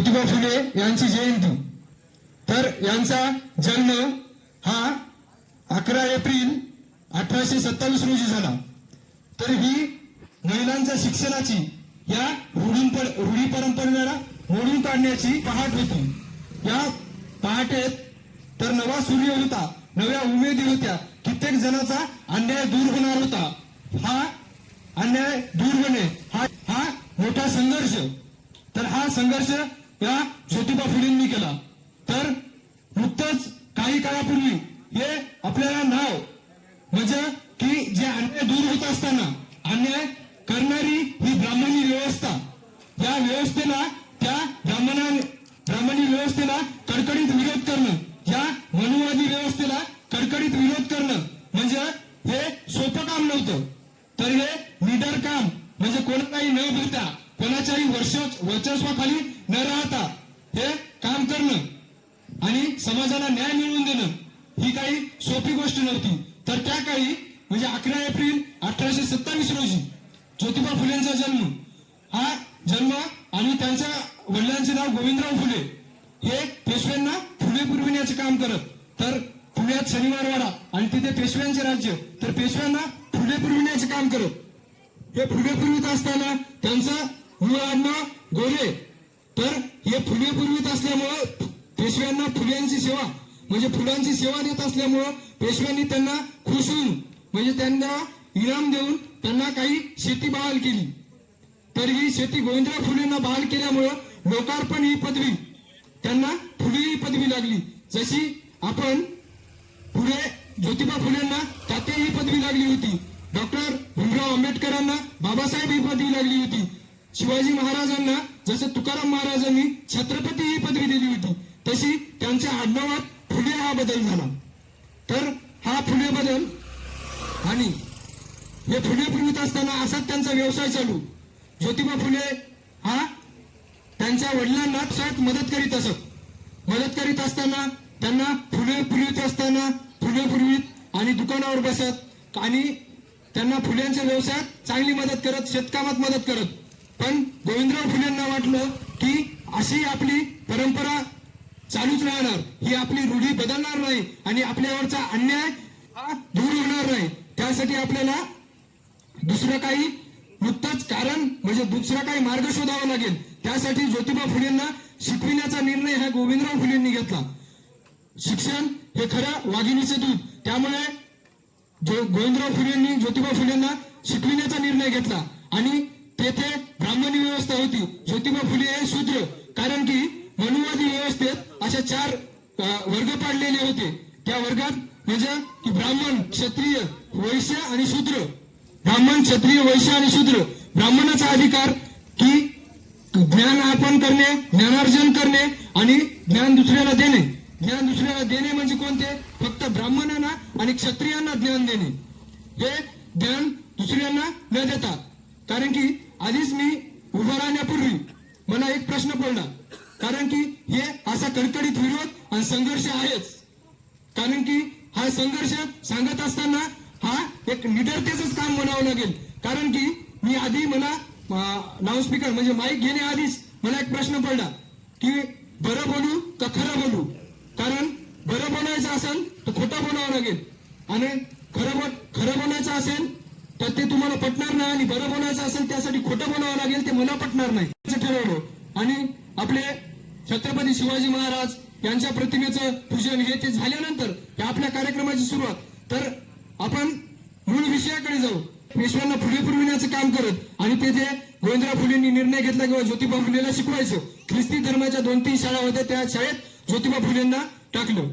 ज्योतिबा फुले यांची जयंती. तर यांचा जन्म हा अकरा एप्रिल अठराशे सत्तावीस रोजी झाला. तर ही महिलांच्या शिक्षणाची या रूढी रूढी परंपरेला मोडून काढण्याची पहाट होती. या पहाटेत तर नवा सूर्य होता नव्या उमेदी होत्या. कित्येक जणांचा अन्याय दूर होणार होता. हा अन्याय दूर होणे हा हा मोठा संघर्ष. तर हा संघर्ष या ज्योतिबा फुलेंनी केला. तर नुकतंच काही काळापूर्वी हे आपल्याला नाव म्हणजे की जे अन्याय दूर होत असताना अन्याय करणारी ही ब्राह्मणी व्यवस्था या व्यवस्थेला त्या ब्राह्मणा ब्राह्मणी व्यवस्थेला कडकडीत विरोध करणं या मनुवादी व्यवस्थेला कडकडीत विरोध करणं म्हणजे हे सोपं काम नव्हतं. तर हे निडर काम म्हणजे कोणालाही न भरता कोणाच्याही वर्ष वर्चस्वाखाली न राहता हे काम करणं आणि समाजाला न्याय मिळवून देणं ही काही सोपी गोष्ट नव्हती. तर त्या काळी म्हणजे अकरा एप्रिल अठराशे सत्तावीस रोजी ज्योतिबा फुलेंचा जन्म हा जन्म आणि त्यांच्या वडिलांचे नाव गोविंदराव फुले हे पेशव्यांना फुले पुरविण्याचे काम करत तर पुण्यात शनिवारवाडा आणि तिथे पेशव्यांचे राज्य तर पेशव्यांना फुले पुरविण्याचे काम करत हे फुले पुरवित असताना त्यांचा मूळ आडनाव गोरे. तर हे फुले पुरवित असल्यामुळं पेशव्यांना फुल्यांची सेवा म्हणजे फुलांची सेवा देत असल्यामुळं पेशव्यांनी त्यांना खुश होऊन म्हणजे त्यांना इनाम देऊन त्यांना काही शेती बहाल केली. तर ही शेती गोविंदराव फुलेंना बहाल केल्यामुळं लोकार्पण ही पदवी त्यांना फुले ही पदवी लागली. जशी आपण पुढे ज्योतिबा फुलेंना तात्या ही पदवी लागली होती. डॉक्टर भीमराव आंबेडकरांना बाबासाहेब ही पदवी लागली होती. शिवाजी महाराजांना जसं तुकाराम महाराजांनी छत्रपती ही पदवी दिली होती तशी त्यांच्या आडनावात फुले हा बदल झाला. तर हा फुले बदल आणि हे फुले पुरवित असताना असाच त्यांचा व्यवसाय चालू. ज्योतिबा फुले हा त्यांच्या वडिलांना शाळेत मदत करीत असत. मदत करीत असताना त्यांना फुले पुरवित असताना फुले पुरवित आणि दुकानावर बसत आणि त्यांना फुल्यांच्या व्यवसायात चांगली मदत करत शेतकामात मदत करत. पण गोविंदराव फुलेंना वाटलं की अशी आपली परंपरा चालूच राहणार. ही आपली रूढी बदलणार नाही आणि आपल्यावरचा अन्याय हा दूर होणार नाही. त्यासाठी आपल्याला दुसरं काही नुकतंच कारण म्हणजे दुसरा काही मार्ग शोधावा लागेल. त्यासाठी ज्योतिबा फुलेंना शिकविण्याचा निर्णय हा गोविंदराव फुलेंनी घेतला. शिक्षण हे खरं वाघिणीचे दूध. त्यामुळे जो गोविंदराव फुलेंनी ज्योतिबा फुलेंना शिकविण्याचा निर्णय घेतला. आणि तेथे ब्राह्मणी व्यवस्था होती. ज्योतिबा फुले हे शूद्र. कारण की मनुवादी व्यवस्थेत अशा चार वर्ग पाडलेले होते. त्या वर्गात म्हणजे की ब्राह्मण क्षत्रिय वैश्य आणि शूद्र. ब्राह्मण क्षत्रिय वैश्य आणि शूद्र. ब्राह्मणाचा अधिकार की ज्ञान अर्पण करणे ज्ञानार्जन करणे आणि ज्ञान दुसऱ्याला देणे. ज्ञान दुसऱ्याला देणे म्हणजे कोणते? फक्त ब्राह्मणांना आणि क्षत्रियांना ज्ञान देणे. हे ज्ञान दुसऱ्यांना न देता. कारण की आधीच मी उभा राहण्यापूर्वी मला एक प्रश्न पडला. कारण की हे असा कडकडीत विरोध आणि संघर्ष आहेच. कारण की हा संघर्ष सांगत असताना हा एक निडरतेच काम म्हणावं लागेल. कारण की मी आधी मला लाऊडस्पीकर म्हणजे माईक घेण्याआधीच मला एक प्रश्न पडला. की बरं बोलू का खरं बोलू? बोलायचं असेल तर खोटं बोलावं लागेल. आणि खरं बोल खरं बोलायचं असेल तर ते तुम्हाला पटणार नाही आणि बरं बोलायचं असेल त्यासाठी खोटं बोलावं लागेल ते मला पटणार नाही. असं ठरवलं. आणि आपले छत्रपती शिवाजी महाराज यांच्या प्रतिमेचं पूजन हे ते झाल्यानंतर या आपल्या कार्यक्रमाची सुरुवात. तर आपण मूळ विषयाकडे जाऊ. पेशव्यांना फुले पुरविण्याचं काम करत आणि तेथे गोविंदराव फुलेंनी निर्णय घेतला किंवा ज्योतिबा फुलेला शिकवायचं. ख्रिस्ती धर्माच्या दोन तीन शाळा होत्या त्या शाळेत ज्योतिबा फुलेंना टाकलं.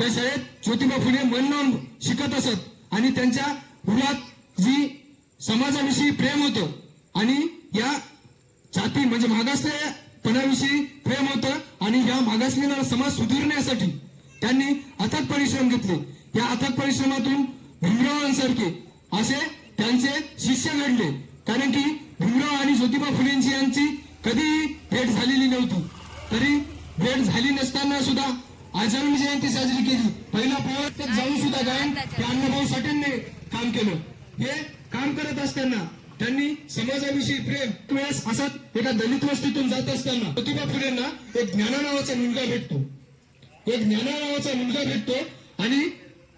त्या शाळेत ज्योतिबा फुले मन लावून शिकत असत. आणि त्यांच्या मुलात जी समाजाविषयी प्रेम होतं आणि या जाती म्हणजे मागासलेपणाविषयी प्रेम होतं आणि या मागासलेला समाज सुधारण्यासाठी त्यांनी अथक परिश्रम घेतले. या अथक परिश्रमातून भीमरावांसारखे असे त्यांचे शिष्य घडले. कारण की भीमराव आणि ज्योतिबा फुलेंची यांची कधीही भेट झालेली नव्हती. तरी भेट झाली नसताना सुद्धा आजन्म जयंती साजरी केली. पहिला पोहोच जाऊन सुद्धा गायन हे अण्णाभाऊ साठेंनी काम केलं. हे काम करत असताना त्यांनी समाजाविषयी प्रेम वेळेस असत एका दलित वस्तीतून जात असताना ज्योतिबा फुलेंना एक ज्ञाना नावाचा मुलगा भेटतो. एक ज्ञाना नावाचा मुलगा भेटतो आणि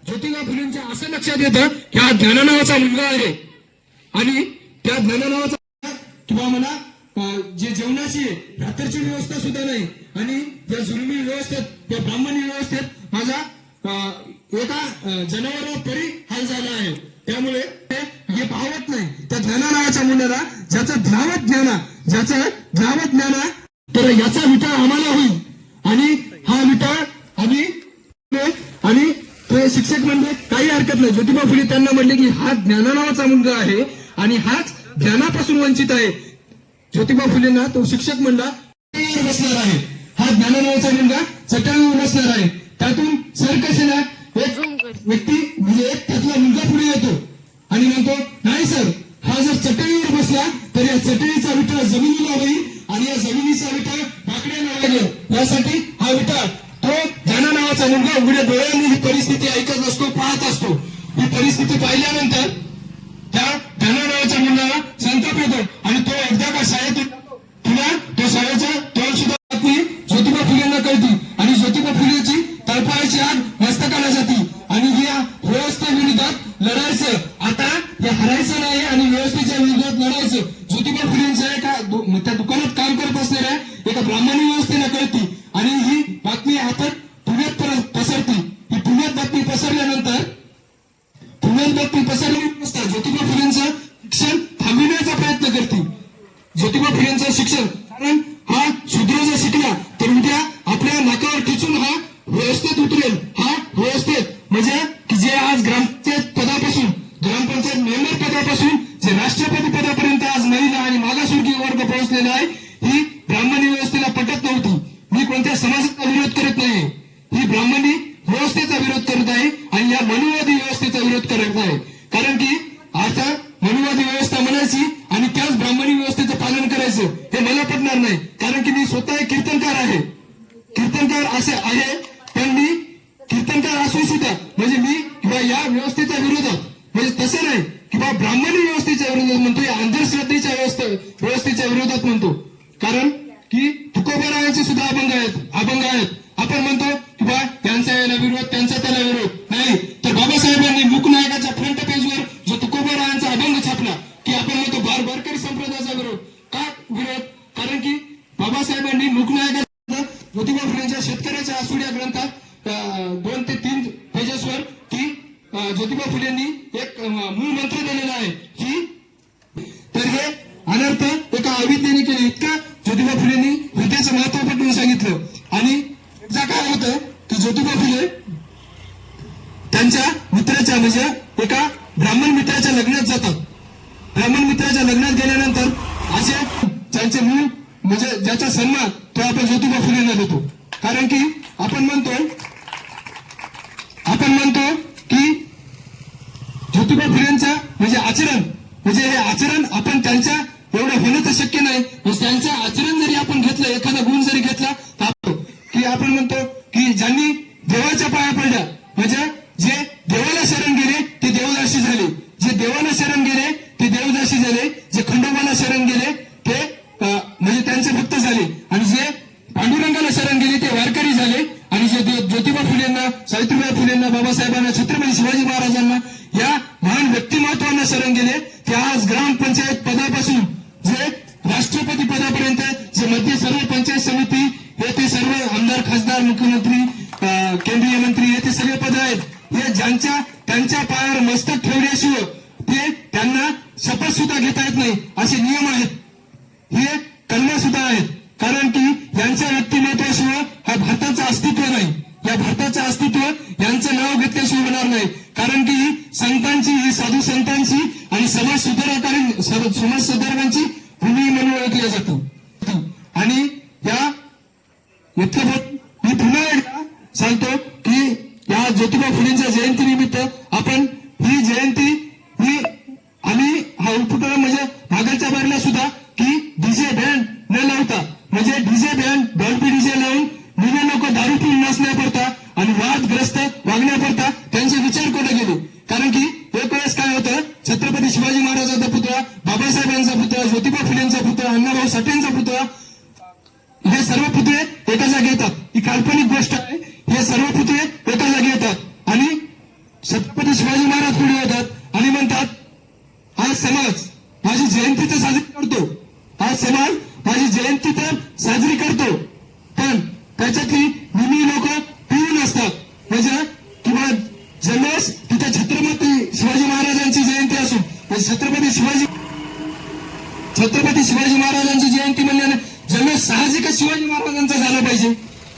ज्योतिबा फुलेंच्या असं लक्षात येतं की हा ज्ञाना नावाचा मुलगा आहे. आणि त्या ज्ञाना नावाचा किंवा मला अं, जे जेवणाची रात्रीची व्यवस्था सुद्धा नाही. आणि या जुलमी व्यवस्थेत त्या ब्राह्मणी व्यवस्थेत माझा एका जनावरावर तरी हाल झाला आहे. त्यामुळे हे पाहत नाही. त्या ज्ञाना नावाच्या मुलाला ज्याचं ज्ञावत ज्ञाना ज्याचं ज्ञावत ज्ञाना तर याचा विटाळ आम्हाला होईल. आणि हा विटाळ आम्ही आणि ते शिक्षक म्हणले काही हरकत नाही. ज्योतिबा फुले त्यांना म्हणले की हा ज्ञाना नावाचा मुलगा आहे आणि हाच ज्ञानापासून वंचित आहे. ज्योतिबा फुलेंना तो शिक्षक म्हणला बसणार आहे. हा ज्ञाननावाचा मुलगा चटईवर बसणार आहे. त्यातून सर कशाला एक व्यक्ती म्हणजे एक त्यातला मुलगा पुढे येतो. आणि म्हणतो नाही सर हा जर चटईवर बसला तर या चटईचा विटा जमिनीला होईल आणि या जमिनीचा विटा बाकड्याला लागेल. यासाठी हा विटा तो ज्ञाना नावाचा मुलगा उघड्या डोळ्यांनी ही परिस्थिती ऐकत असतो पाहत असतो. ही परिस्थिती पाहिल्यानंतर बातमी पसरली नसता. ज्योतिबा फुलेंचं शिक्षण थांबविण्याचा प्रयत्न करते ज्योतिबा फुलेंचं शिक्षण कारण लोकनायक ज्योतिबा फुलेंच्या शेतकऱ्याच्या आसूड या ग्रंथात दोन ते तीन पेजेसवर की ज्योतिबा फुलेंनी एक मूळ मंत्र दिलेला आहे की तर हे अनर्थ एका अविद्येने केले इतका ज्योतिबा फुलेंनी विद्येचं महत्त्व पटवून सांगितलं आणि एकदा काय होतं की ज्योतिबा फुले त्यांच्या मित्राच्या म्हणजे एका ब्राह्मण मित्राच्या लग्नात जातात ब्राह्मण मित्राच्या लग्नात गेल्यानंतर असे त्यांचे मूळ म्हणजे ज्याचा सन्मान तो आपण ज्योतिबा फुलेंना देतो कारण की आपण म्हणतो आपण म्हणतो की ज्योतिबा फुलेंचं म्हणजे आचरण म्हणजे हे आचरण आपण त्यांच्या एवढं होणं तर शक्य नाही म्हणजे त्यांचं आचरण जरी आपण घेतलं एखादा गुण जरी घेतला तर आपण की आपण म्हणतो की ज्यांनी देवाच्या पाया पडल्या म्हणजे जे देवाला शरण गेले ते देवदासी झाले जे देवाला शरण गेले ते देवदासी झाले जे खंडोबाला शरण गेले ते अं, म्हणजे त्यांचे भक्त झाले आणि जे पांडुरंगाला शरण गेले ते वारकरी झाले आणि जे ज्यो- ज्योतिबा फुलेंना सावित्रीबाई फुलेंना बाबासाहेबांना छत्रपती शिवाजी महाराजांना या महान व्यक्तिमत्वांना शरण गेले ते आज ग्रामपंचायत पदापासून जे राष्ट्रपती पदापर्यंत जे मध्य सर्व पंचायत समिती येथे सर्व आमदार खासदार मुख्यमंत्री केंद्रीय मंत्री येथे सगळे पद आहेत. हे ज्यांच्या त्यांच्या पायावर मस्तक ठेवल्याशिवाय ते त्यांना शपथ सुद्धा घेता येत नाही. असे नियम आहेत. हे कलमा सुद्धा आहेत. कारण की यांच्या व्यक्तिमत्वाशिवाय हा भारताचं अस्तित्व नाही. या भारताचं अस्तित्व यांचं नाव घेतल्याशिवाय होणार नाही. कारण की संतांची ही साधू संतांची आणि समाज सुधारकांनी समाज सुधारकांची भूमी म्हणून ओळखल्या जातो. सर्व पुतळे एका जागी येतात ही काल्पनिक गोष्ट आहे. हे सर्व पुतळे एका जागी येतात आणि छत्रपती शिवाजी महाराज पुढे येतात आणि म्हणतात हा समाज माझी जयंती तर साजरी करतो. हा समाज माझी जयंती तर साजरी करतो. पण त्याच्यातली शिवाजी महाराजांचा झाला पाहिजे.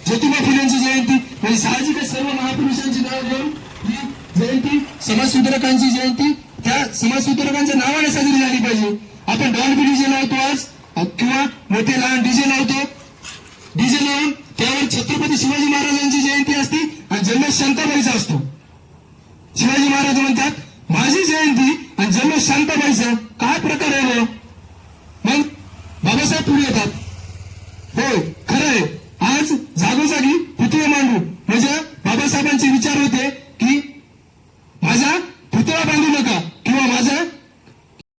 ज्योतिबा फुलेंची जयंती म्हणजे साहजिकच सर्व महापुरुषांची नाव घेऊन ही जयंती समाजसुधारकांची जयंती त्या समाजसुधारकांच्या नावाने साजरी झाली पाहिजे. आपण डॉन डीजे लावतो आज किंवा मोठे लहान डीजे लावतो. डीजे लावून त्यावर छत्रपती शिवाजी महाराजांची जयंती असते आणि जन्म शांताबाईचा असतो. शिवाजी महाराज म्हणतात माझी जयंती आणि जन्म शांताबाईचा काय प्रकार आहे मग बाबासाहेब पुढे येतात हो खरं आहे आज जागोजागी पुतळे मांडू म्हणजे बाबासाहेबांचे विचार होते की माझा पुतळा बांधू नका किंवा माझा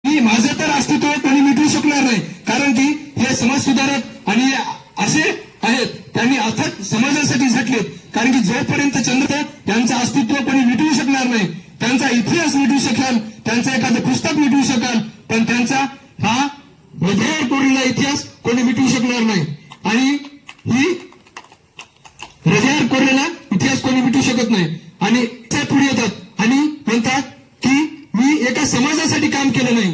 मी माझं तर अस्तित्व कोणी मिटवू शकणार नाही कारण की हे समाज सुधारक आणि असे आहेत त्यांनी अथक समाजासाठी झटलेत कारण की जोपर्यंत चंद्र त्यांचं अस्तित्व कोणी मिटवू शकणार नाही त्यांचा इतिहास मिटवू शकाल त्यांचं एखादं पुस्तक मिटवू शकाल पण त्यांचा हा हृदयावर कोरलेला इतिहास कोणी मिटवू शकणार नाही आणि ही हृदयावर कोरलेला इतिहास कोणी मिटवू शकत नाही आणि ते पुढे येतात आणि म्हणतात की मी एका समाजासाठी काम केलं नाही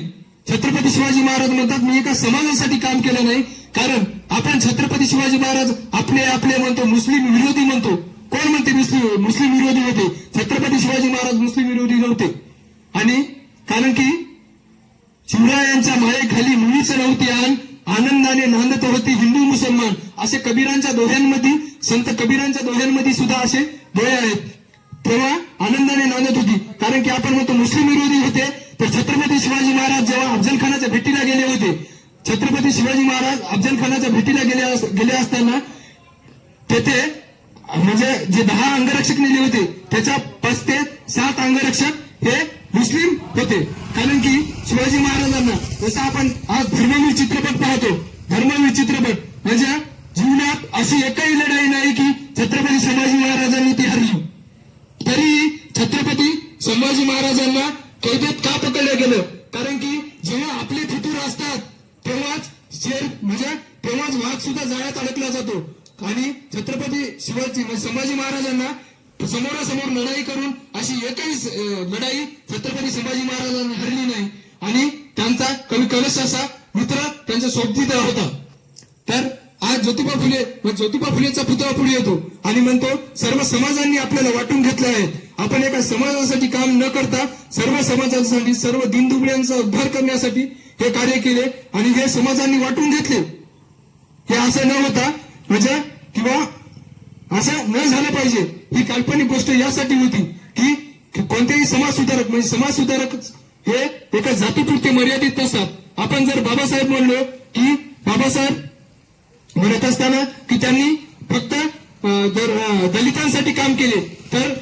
छत्रपती शिवाजी महाराज म्हणतात मी एका समाजासाठी काम केलं नाही कारण आपण छत्रपती शिवाजी महाराज आपले आपले म्हणतो मुस्लिम विरोधी म्हणतो. कोण म्हणते मुस्लिम मुस्लिम विरोधी होते? छत्रपती शिवाजी महाराज मुस्लिम विरोधी नव्हते. आणि कारण की शिवरायांच्या मायेखाली मुलीच नव्हती आण आनंदाने नांदत होती हिंदू मुसलमान. असे कबीरांच्या दोह्यांमध्ये संत कबीरांच्या दोह्यांमध्ये सुद्धा असे दोहे आहेत. तेव्हा आनंदाने नांदत होती. कारण की आपण म्हणतो मुस्लिम विरोधी होते तर छत्रपती शिवाजी महाराज जेव्हा अफजल खानाच्या भेटीला गेले होते छत्रपती शिवाजी महाराज अफजल खानाच्या भेटीला गेले गेले असताना तेथे म्हणजे जे दहा अंगरक्षक नेले होते त्याच्या पाच ते सात अंगरक्षक हे मुस्लिम होते. कारण की शिवाजी महाराजांना जसं आपण आज धर्मवीर चित्रपट पाहतो धर्मवीर चित्रपट म्हणजे जीवनात अशी एकही लढाई नाही की छत्रपती संभाजी महाराजांनी ती हरली तरी छत्रपती संभाजी महाराजांना कैदेत का पकडलं गेलं? कारण की जेव्हा आपले फितूर असतात तेव्हाच शेर म्हणजे तेव्हाच वाघ सुद्धा जाळ्यात अडकला जातो. आणि छत्रपती शिवाजी म्हणजे संभाजी महाराजांना समोरासमोर लढाई करून अशी एकही लढाई छत्रपती संभाजी महाराजांना हरली नाही. आणि त्यांचा कवी कलश असा मित्र त्यांचा सोबतीदार होता. तर आज ज्योतिबा फुले व ज्योतिबा फुलेचा पुतळा पुढे येतो. आणि म्हणतो सर्व समाजांनी आपल्याला वाटून घेतलं आहे. आपण एका समाजासाठी काम न करता सर्व समाजासाठी सर्व दिनदुबळ्यांचा उद्धार करण्यासाठी हे कार्य केले आणि हे समाजांनी वाटून घेतले. हे असं न होता म्हणजे किंवा असं न झालं पाहिजे ही काल्पनिक गोष्ट यासाठी होती की की कोणतेही समाज सुधारक म्हणजे समाज सुधारक हे एका जातीपुरते मर्यादित नसतात. आपण जर बाबासाहेब म्हणलो की बाबासाहेब म्हणत असताना की त्यांनी फक्त जर दलितांसाठी काम केले तर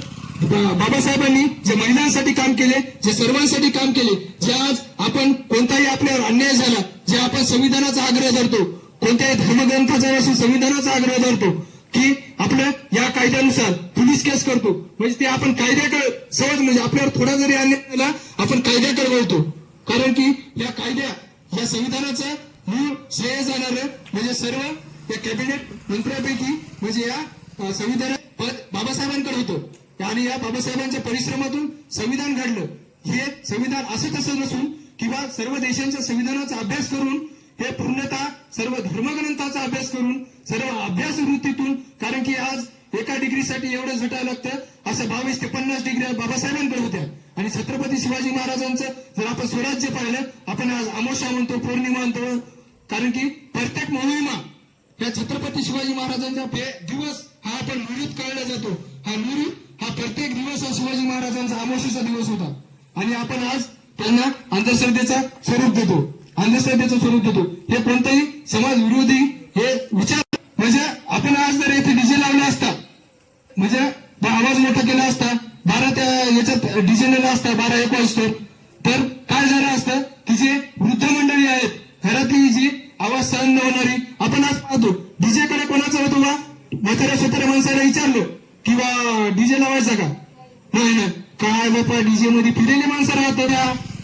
बाबासाहेबांनी जे महिलांसाठी काम केले जे सर्वांसाठी काम केले जे आज आपण कोणताही आपल्यावर अन्याय झाला जे आपण संविधानाचा आग्रह धरतो कोणत्याही धर्मग्रंथाचा नसून संविधानाचा आग्रह धरतो की आपल्या या कायद्यानुसार पोलीस केस करतो म्हणजे ते आपण कायद्याकडे सहज म्हणजे आपल्यावर थोडा जरी अन्याय झाला आपण कायद्याकडे वळतो. कारण की या कायद्या या संविधानाचं मूळ श्रेय जाणार म्हणजे सर्व या कॅबिनेट मंत्र्यापैकी म्हणजे या संविधान पद बाबासाहेबांकडे होतं. आणि या बाबासाहेबांच्या परिश्रमातून संविधान घडलं. हे संविधान असं तसं नसून किंवा सर्व देशांच्या संविधानाचा अभ्यास करून हे पूर्णतः सर्व धर्मग्रंथाचा अभ्यास करून सर्व अभ्यास वृत्तीतून कारण की आज एका डिग्रीसाठी एवढं झटायला लागतं असं बावीस ते पन्नास डिग्री बाबासाहेबांकडे होत्या. आणि छत्रपती शिवाजी महाराजांचं जर आपण स्वराज्य पाहिलं आपण आज अमोशा म्हणतो पौर्णिमा म्हणतो कारण की प्रत्येक मोहिमा या छत्रपती शिवाजी महाराजांचा दिवस हा आपण मुहूर्त कळला जातो. हा मुहूर्त हा प्रत्येक दिवस हा शिवाजी महाराजांचा अमोशीचा दिवस होता. आणि आपण आज त्यांना अंधश्रद्धेचा स्वरूप देतो. अंधश्रद्धेचं स्वरूप देतो. हे कोणतंही समाज विरोधी हे विचार म्हणजे आपण आज जर येथे डीजे लावला असता म्हणजे आवाज मोठा केला असता. बारा त्या याच्यात डीजे असता बारा एक वाजता. तर काय झालं असतं की जे वृद्ध मंडळी आहेत घरातली जी आवाज सहन न होणारी आपण आज पाहतो. डीजे कडे कोणाचा होतो बा? म्हाताऱ्या स्वतःच्या माणसाला विचारलो किंवा डीजे लावायचा का? नाही ना काय बापा डीजे मध्ये फिरेले माणसं राहत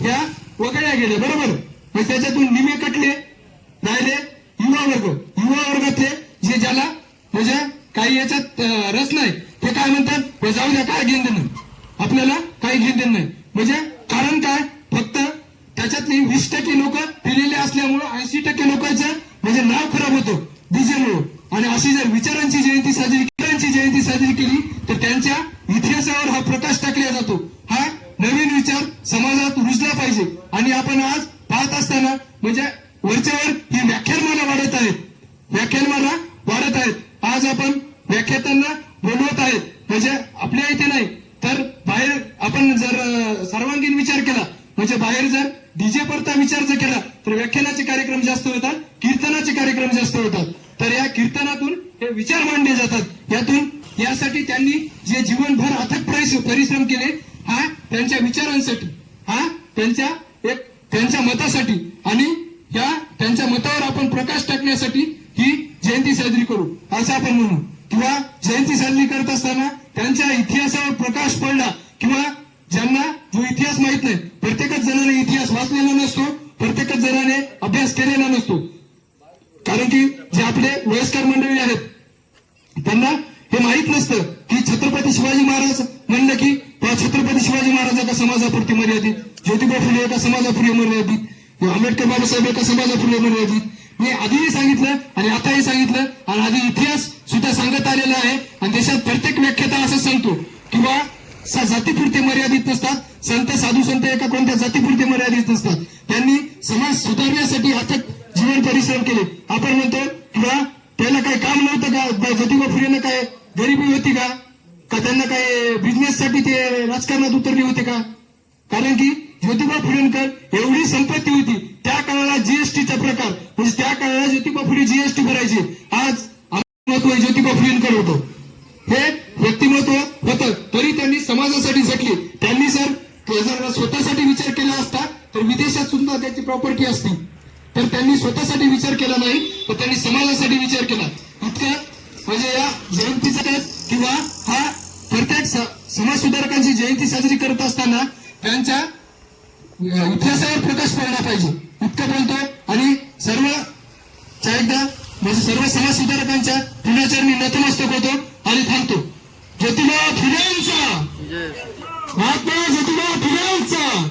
त्या वगळ्या गेल्या बरोबर? मग त्याच्यातून निमे कटले. राहिले युवा वर्ग. युवा वर्गातले जे ज्याला म्हणजे काही याच्यात रस नाही. ते काय म्हणतात? जाऊ द्या काय घेऊन देणं? आपल्याला काही घेऊन देणं नाही. म्हणजे कारण काय? फक्त त्याच्यातली वीस टक्के लोक फिरलेले असल्यामुळं ऐंशी टक्के लोकांचं म्हणजे नाव खराब होतं डीजेमुळं. आणि अशी जर विचारांची जयंती साजरी विचारांची जयंती साजरी केली तर त्यांच्या इतिहासावर हा प्रकाश टाकला जातो. हा नवीन विचार समाजात रुजला पाहिजे. आणि आपण आज पाहत असताना म्हणजे वरच्यावर ही व्याख्यानमाला वाढत आहेत. व्याख्यानमाला वाढत आहेत. आज आपण व्याख्यातांना बोलवत आहेत म्हणजे आपल्या इथे नाही तर बाहेर आपण जर सर्वांगीण विचार केला म्हणजे बाहेर जर डीजे परता विचार जर केला तर व्याख्यानाचे कार्यक्रम जास्त होतात कीर्तनाचे कार्यक्रम जास्त होतात. तर या कीर्तनातून हे विचार मांडले जातात. यातून यासाठी त्यांनी जे जीवनभर अथक परिश्रम केले हा त्यांच्या विचारांसाठी हा त्यांच्या एक त्यांच्या मतासाठी आणि या त्यांच्या मतावर आपण प्रकाश टाकण्यासाठी ही जयंती साजरी करू असं आपण म्हणू. किंवा असताना त्यांच्या इतिहासावर प्रकाश पडला किंवा ज्यांना जो इतिहास माहीत नाही प्रत्येकच जणाने इतिहास वाचलेला नसतो प्रत्येकच जणाने अभ्यास केलेला नसतो. कारण की जे आपले वयस्कर मंडळी आहेत त्यांना हे माहीत नसतं की छत्रपती शिवाजी महाराज म्हणलं की बा छत्रपती शिवाजी महाराज एका समाजापुरती मर्यादित ज्योतिबा फुले एका समाजापुढे मर्यादित आंबेडकर बाबासाहेब एका समाजापुढे मर्यादित. देशात प्रत्येक व्याख्याता असं सांगतो किंवा स- जातीपुरते मर्यादित नसतात. संत साधू संत एका कोणत्या जातीपुरते मर्यादित नसतात. त्यांनी समाज सुधारण्यासाठी अथक जीवन परिश्रम केले. आपण म्हणतो किंवा त्याला काही काम नव्हतं का? ज्योतिबा फुलेनं काय गरिबी होती का? का त्यांना काय बिझनेससाठी ते राजकारणात उतरले होते का? कारण की ज्योतिबा फुलेंकर एवढी संपत्ती होती. त्या काळाला जीएसटीचा प्रकार म्हणजे त्या काळाला ज्योतिबा फुले जीएसटी भरायची. आज महत्त्व ज्योतिबा फुलेंकर होतो. हे व्यक्तिमत्व होतं. तरी त्यांनी समाजासाठी झटली त्यांनी जर जर स्वतःसाठी विचार केला असता तर विदेशात सुद्धा त्याची प्रॉपर्टी असती. तर त्यांनी स्वतःसाठी विचार केला नाही तर त्यांनी समाजासाठी विचार केला. इतकं म्हणजे या जयंतीचा किंवा हा प्रत्येक स- समाज सुधारकांची जयंती साजरी करत असताना त्यांच्या इतिहासावर प्रकाश पडला पाहिजे. इतकं बोलतो आणि सर्व एकदा म्हणजे सर्व समाज सुधारकांच्या पुण्याचरणी नतमस्तक होतो. आणि थांबतो. ज्योतिबा फुलेंचा. महात्मा ज्योतिबा फुलेंचा.